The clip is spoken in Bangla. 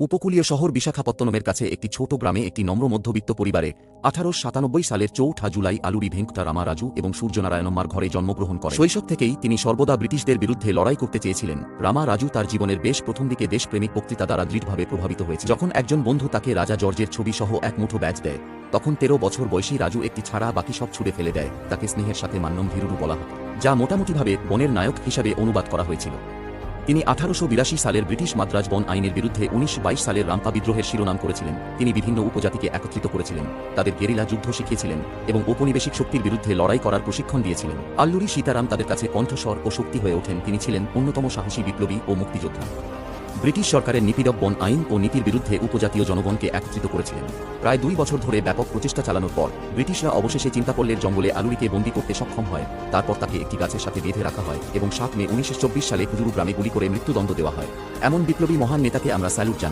উপকূলীয় শহর বিশাখাপত্তনমের কাছে একটি ছোট গ্রামে একটি নম্র মধ্যবিত্ত পরিবারে আঠারোশো সাতানব্বই সালের চৌঠা জুলাই আলুরি ভেঙ্কটা রামা রাজু এবং সূর্যনারায়ণম্মার ঘরে জন্মগ্রহণ করেন। শৈশব থেকেই তিনি সর্বদা ব্রিটিশদের বিরুদ্ধে লড়াই করতে চেয়েছিলেন। রামা রাজু তার জীবনের বেশ প্রথম দিকে দেশপ্রেমিক বক্তৃতা দ্বারা দৃঢ়ভাবে প্রভাবিত হয়েছে। যখন একজন বন্ধু তাকে রাজা জর্জের ছবি সহ এক মুঠো ব্যাচ দেয়, তখন তেরো বছর বয়সী রাজু একটি ছাড়া বাকি সব ছুড়ে ফেলে দেয়। তাকে স্নেহের সাথে মান্যম ভীরুরু বলা হতো, যা মোটামুটিভাবে বনের নায়ক হিসাবে অনুবাদ করা হয়েছিল। তিনি আঠারোশো বিরাশি সালের ব্রিটিশ মাদ্রাজ বন আইনের বিরুদ্ধে উনিশ সালের রাম্পা বিদ্রোহের শিরোনাম করেছিলেন। তিনি বিভিন্ন উপজাতিকে একত্রিত করেছিলেন। তাদের গেরিলা যুদ্ধ শিখিয়েছিলেন এবং ঔপনিবেশিক শক্তির বিরুদ্ধে লড়াই করার প্রশিক্ষণ দিয়েছিলেন। আল্লুরি সীতারাম তাদের কাছে কণ্ঠস্বর ও শক্তি হয়ে ওঠেন। তিনি ছিলেন অন্যতম সাহসী বিপ্লবী ও মুক্তিযোদ্ধা। ব্রিটিশ সরকারের নিপীড়ক বন আইন ও নীতির বিরুদ্ধে উপজাতীয় জনগণকে একত্রিত করেছিলেন। প্রায় দুই বছর ধরে ব্যাপক প্রচেষ্টা চালানোর পর ব্রিটিশরা অবশেষে চিন্তা করলে জঙ্গলে আলুরিকে বন্দি করতে সক্ষম হয়, তারপর তাকে একটি গাছের সাথে বেঁধে রাখা হয় এবং সাত মে উনিশশো চব্বিশ সালে কুজুরু গ্রামে গুলি করে মৃত্যুদণ্ড দেওয়া হয়। এমন বিপ্লবী মহান নেতাকে আমরা স্যালুট জানাই।